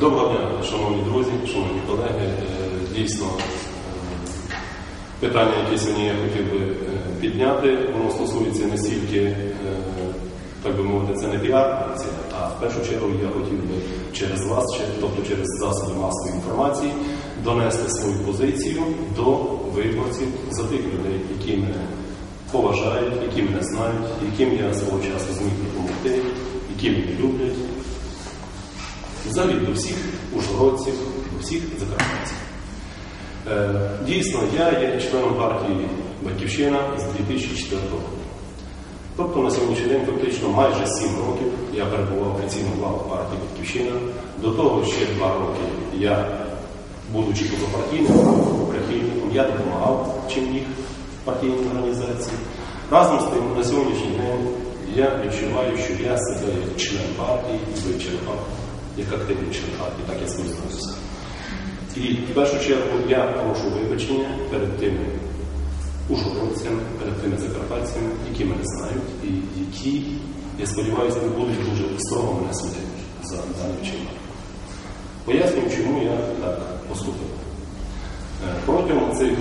Доброго дня, шановні друзі, шановні колеги. Е, Дійсно, е, питання, яке сьогодні я хотів би е, підняти, воно стосується не стільки, так би мовити, це не піар-акція, а в першу чергу я хотів би через вас, тобто через засоби масової інформації, донести свою позицію до виборців за тих людей, які мене поважають, які мене знають, яким я свого часу зміг допомогти, які мене люблять. Взагалі до всіх ужгородців, до всіх закарпатців. Е, Дійсно, я є членом партії Батьківщина з 2004 року. Тобто на сьогоднішній день фактично майже 7 років я перебував офіційно в партії Батьківщина. До того ще 2 роки я, будучи позапартійним прихильником, я допомагав чим міг партійній організації. Разом з тим, на сьогоднішній день я відчуваю, що я себе член партії вичерпав, як активний член партії, так я скористався. І в першу чергу я прошу вибачення перед тими ужгородцями, перед тими закарпатцями, які мене знають і які, я сподіваюся, не будуть дуже строго мене судити за даний вчинок. Пояснюю, чому я так поступив. Е, Протягом цих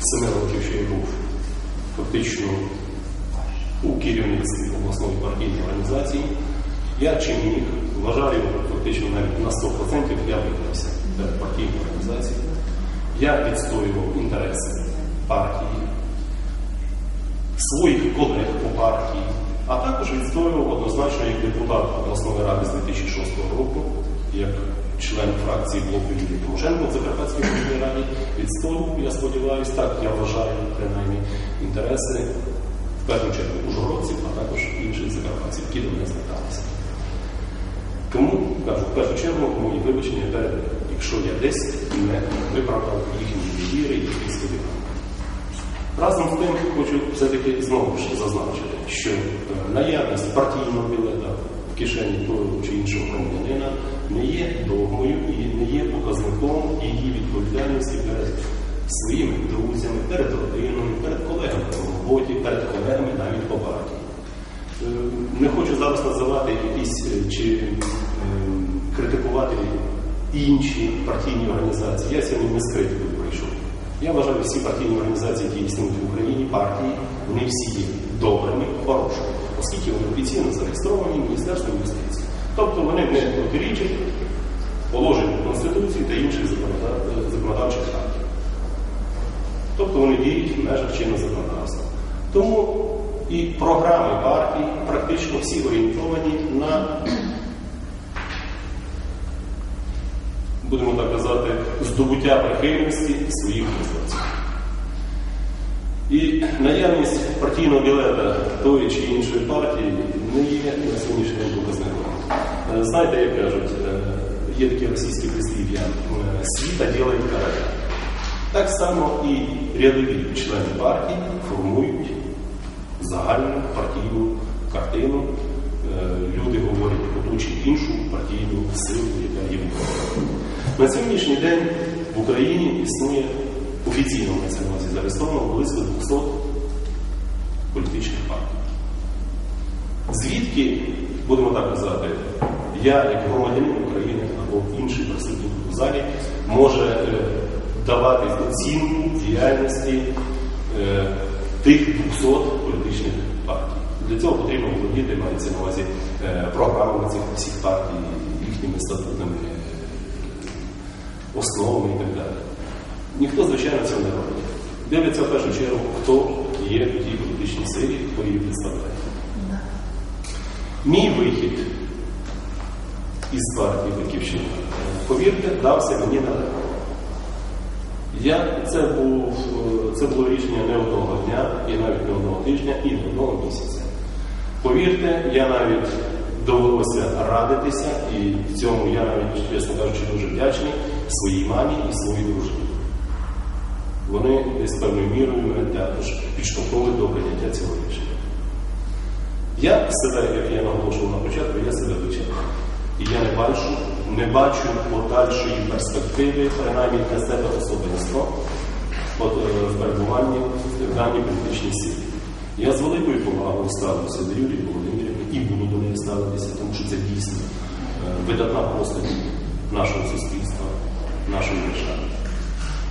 семи років, що я був фактично у керівництві обласної партійної організації, я чим міг, вважаю, фактично навіть на 100% я виконався перед партійною організацією. Я відстоював інтереси партії, своїх колег по партії, а також відстоював однозначно як депутат обласної ради з 2006 року, як член фракції блоку Юлії Тимошенко в Закарпатській міській раді, відстоював, я сподіваюся, так я вважаю принаймні інтереси в першу чергу ужгородців, а також інших закарпатців, які до мене зверталися. Тому кажу, в першу чергу мої вибачення перед, якщо я десь не виправдав їхні віри, їхні сподівання. Разом з тим хочу все-таки знову ж зазначити, що е, наявність партійного білета в кишені того чи іншого громадянина не є догмою і не є показником її відповідальності перед своїми друзями, перед родиною, перед колегами по роботі, перед колегами навіть по партії. Е, Не хочу зараз називати якісь е, чи е, критикувати інші партійні організації. Я сьогодні не з критикою прийшов. Я вважаю, всі партійні організації, які існують в Україні, партії, вони всі є добрими, хорошими, оскільки вони офіційно зареєстровані Міністерством юстиції. Тобто вони не протирічать положенню Конституції та інших законодавчих актів. Тобто вони діють в межах чинного законодавства. Тому і програми партії практично всі орієнтовані на, будемо так казати, здобуття прихильності своїх виборців. І наявність партійного білета тої чи іншої партії не є на сьогоднішній день показником. Е, Знаєте, як кажуть, е, є таке російське прислів'я е, світа ділить короля. Так само і рядові члени партії формують загальну партійну картину. Е, Люди говорять про ту чи іншу партійну силу, яка є в Україні. На сьогоднішній день в Україні існує офіційно на цьому зареєстровано близько 200 політичних партій. Звідки, будемо так казати, я, як громадянин України або інший присутній у залі, може е, давати оцінку діяльності е, тих 200 політичних партій. Для цього потрібно володіти, мається на увазі е, програмами цих всіх партій, їхніми статутними е, основами і так далі. Ніхто, звичайно, цього не робить. Дивиться в першу чергу, хто є в тій політичній силі, хто її представляє. Мій вихід із партії Батьківщина, повірте, дався мені нелегко. Я, це, був, це було рішення не одного дня, і навіть не одного тижня, і не одного місяця. Повірте, я навіть довелося радитися, і в цьому я навіть, чесно кажучи, дуже вдячний своїй мамі і своїй дружині. Вони десь певною мірою також підштовхнули до прийняття цього рішення. Я себе, як я наголошував на початку, я себе вичерпав. І я не бачу, не бачу подальшої перспективи, принаймні для себе особисто, е, в перебуванні в даній політичній силі. Я з великою повагою ставлюся до Юрії Володимирівни і буду до неї ставитися, тому що це дійсно е, видатна постать нашого суспільства, нашої держави.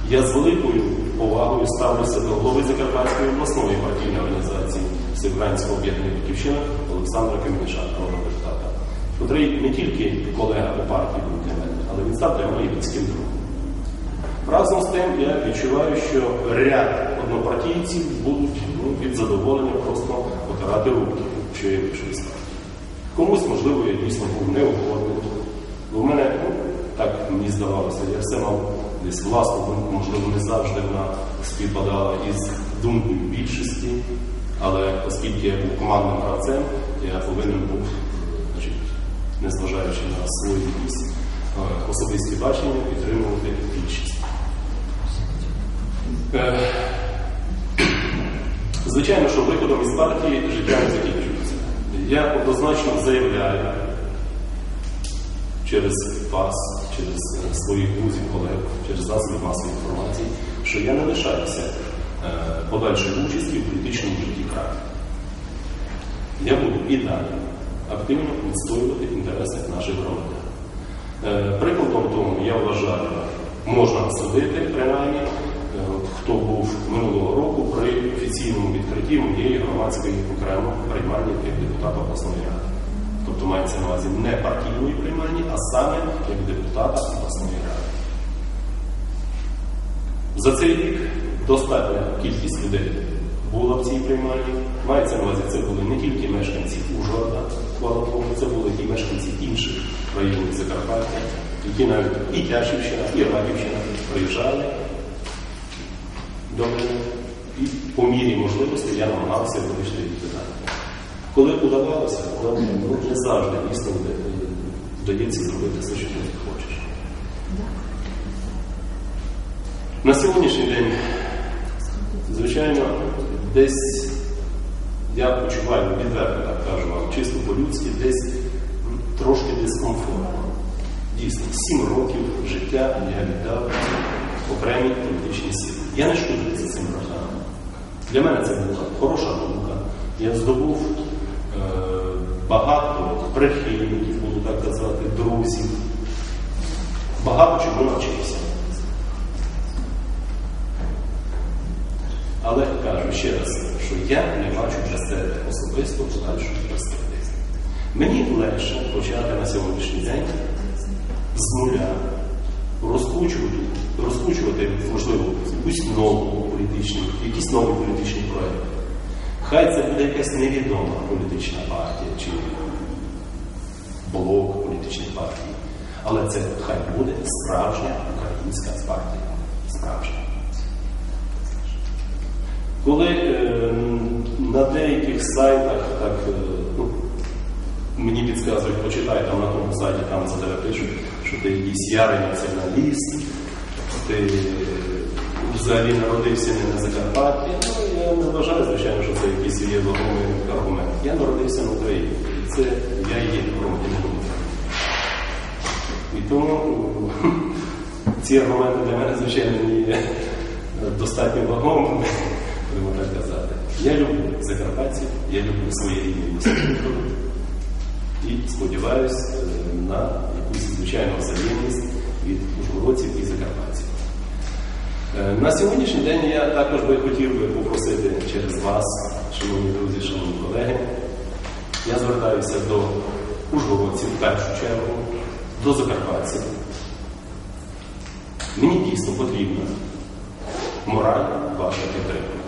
Я з великою повагою ставлюся до голови Закарпатської обласної партійної організації Сибранського об'єднання Батьківщина Олександра Камінішанка котрий не тільки колега по партії був для мене, але він став для мене близьким другом. Разом з тим я відчуваю, що ряд однопартійців будуть ну, від задоволення просто потирати руки, що я вийшов із. Комусь, можливо, я дійсно був неохотним. Бо в мене, ну, так мені здавалося, я все мав десь власну думку, можливо, не завжди вона співпадала із думкою більшості, але оскільки я був командним гравцем, я повинен був, незважаючи на свої якісь е, особисті бачення, підтримувати більшість. Е, Звичайно, що виходом із партії життя не закінчується. Я однозначно заявляю через вас, через своїх друзів, колег, через засоби масової інформації, що я не лишаюся е, подальшої участі в політичному житті краю. Я буду і далі активно відстоювати інтереси наших громадян. Е, Прикладом тому, я вважаю, можна судити, принаймні, е, хто був минулого року при офіційному відкритті моєї громадської окремо приймальні як депутата обласної ради. Тобто мається на увазі не партійної приймальні, а саме як депутата обласної ради. За цей рік достатня кількість людей була в цій приймальні. Мається на увазі, це були не тільки мешканці Ужгорода, Богу, це були і мешканці інших районів Закарпаття, які навіть і Тячівщина, і Радівщина приїжджали до мене. І по мірі можливості я намагався вирішити питання. Коли удавалося, ну, не завжди дійсно вдається зробити все, що ти хочеш. На сьогоднішній день, звичайно, десь я почуваю, відверто так кажу вам, чисто по-людськи, десь трошки дискомфортно. Дійсно, сім років життя я віддав окремій політичній силі. Я не шкодую за цим роками. Для мене це була хороша наука. Я здобув е, багато прихильників, буду так казати, друзів. Багато чому навчився. Але кажу ще раз, що я не бачу для себе особисто подальшої перспективи. Мені легше почати на сьогоднішній день з нуля розкручувати, розкручувати можливо, якусь нову політичну, якісь нові політичні проекти. Хай це буде якась невідома політична партія чи блок політичної партії. Але це хай буде справжня українська партія. Справжня. Коли е, на деяких сайтах так, е, ну, мені підказують, почитай там на тому сайті, там за тебе пишуть, що ти якийсь ярий націоналіст, ти взагалі народився не на Закарпатті. Ну, я не вважаю, звичайно, що це якийсь є вагомий аргумент. Я народився на Україні. І це я є громадянином І тому ці аргументи для мене, звичайно, є достатньо вагомими, будемо так казати. Я люблю закарпатців, я люблю своє рідне місто і сподіваюся на якусь звичайну взаємність від ужгородців і закарпатців. На сьогоднішній день я також би хотів би попросити через вас, шановні друзі, шановні колеги, я звертаюся до ужгородців в першу чергу, до закарпатців. Мені дійсно потрібна моральна ваша підтримка.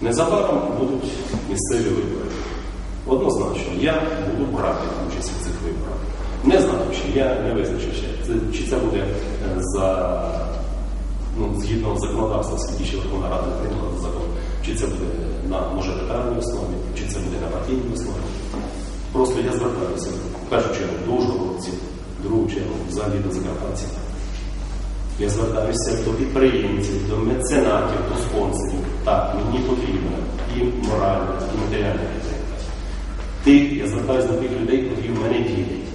Незабаром будуть місцеві вибори. Однозначно, я буду брати участь у цих виборах. Не знаю, чи я не визначу ще, чи це буде за, ну, згідно законодавства, оскільки Верховна Рада прийняла закон, чи це буде на мажоритарній основі, чи це буде на партійній основі. Просто я звертаюся в першу чергу до ужгородців, в другу чергу взагалі до закарпатців. Я звертаюся до підприємців, до меценатів, до спонсорів. Так, мені потрібна і моральна, і матеріальна підтримка. Тих, я звертаюся до тих людей, які в мене вірять.